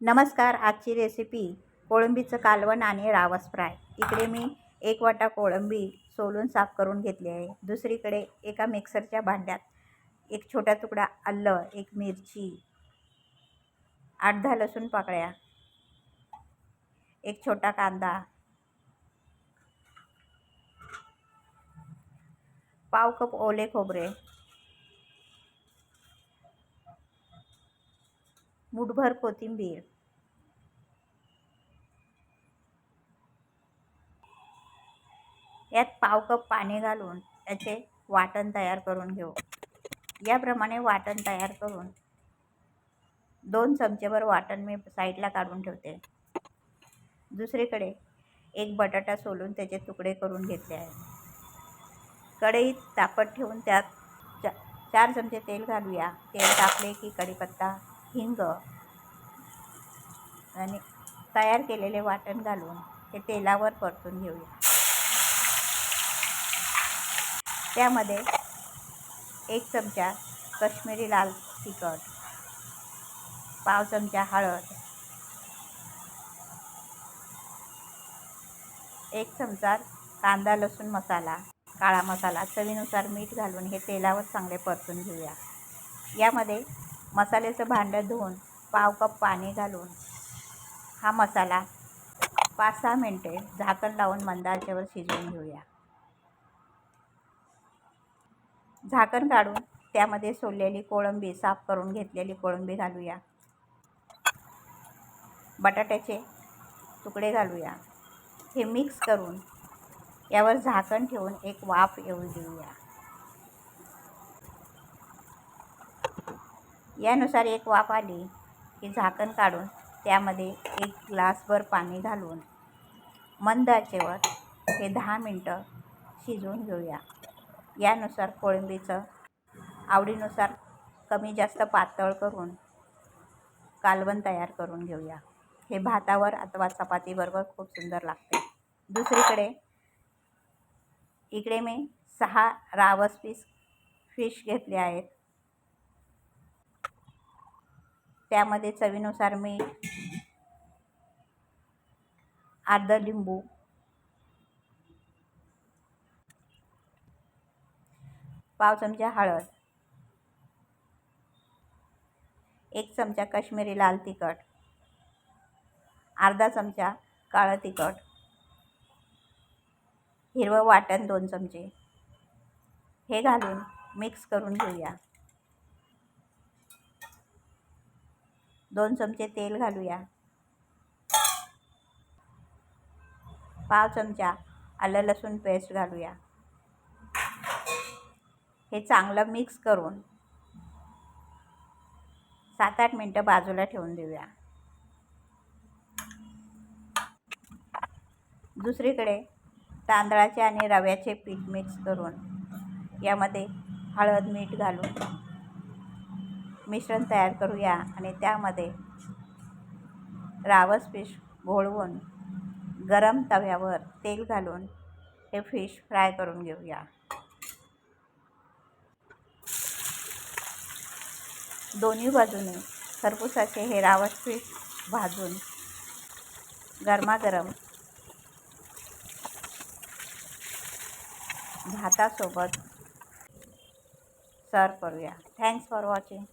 नमस्कार आजची रेसिपी कोळंबीचं कालवण आणि रावस फ्राय. इकडे मी एक वाटा कोळंबी सोलून साफ करून घेतली आहे. दुसरीकडे एका मिक्सरच्या भांड्यात एक छोटा तुकडा आलं एक मिरची आठ दहा लसूण पाकळ्या एक छोटा कांदा पाव कप ओले खोबरे मुठभर कोथिंबीर. यात पाव कप पाणी घालून याचे वाटण तयार करून घेऊ. याप्रमाणे वाटण तयार करून दोन चमचेभर वाटण मी साईडला काढून ठेवते. दुसरीकडे एक बटाटा सोलून त्याचे तुकडे करून घेतले आहे. कढईत तापत ठेवून त्यात चा चार चमचे तेल घालूया. तेल टाकले की कढीपत्ता हिंग आणि तयार केलेले वाटण घालून ते तेलावर परतून घेऊया. त्यामध्ये एक चमचा कश्मीरी लाल तिखट पाव चमचा हळद एक चमचा कांदा लसूण मसाला काळा मसाला चवीनुसार मीठ घालून हे तेलावर चांगले परतून घेऊया. यामध्ये मसाल्याचं भांडं धुवून पाव कप पाणी घालून हा मसाला पाच सहा मिनटे झाकण लावून मंदाच्यावर शिजवून घेऊया. झाकण काढून त्यामध्ये सोललेली कोळंबी साफ करून घेतलेली कोळंबी घालूया. बटाट्याचे तुकडे घालूया. हे मिक्स करून यावर झाकण ठेवून एक वाफ येऊ देऊया. यानुसार एक वाफ आली की झाकण काढून त्यामध्ये एक ग्लासभर पाणी घालून मंद आचेवर हे दहा मिनटं शिजवून घेऊया. यानुसार कोळंबीचं आवडीनुसार कमी जास्त पातळ करून कालवण तयार करून घेऊया. हे भातावर अथवा चपातीबरोबर खूप सुंदर लागते. दुसरीकडे इकडे मी सहा रावस पीस फिश घेतले आहेत. त्यामध्ये चवीनुसार मीठ अर्ध लिंबू पाव चमचा हळद एक चमचा काश्मीरी लाल तिखट अर्धा चमचा काळं तिखट हिरवं वाटण दोन चमचे. हे घालून मिक्स करून घेऊया. दोन चमचे तेल घालूया. पाव चमचा आलं लसूण पेस्ट घालूया. हे चांगलं मिक्स करून सात आठ मिनटं बाजूला ठेवून देऊया. दुसरीकडे तांदळाचे आणि रव्याचे पीठ मिक्स करून यामध्ये हळद मीठ घालून मिश्रण तयार करूया आणि त्यामध्ये रावस फिश घोळवून गरम तव्यावर तेल घालून हे फिश फ्राय करून घेऊया. दोन्ही बाजूने खरपूसाचे हे रावस फिश भाजून गरमागरम भातासोबत सर्व करूया. Thanks for watching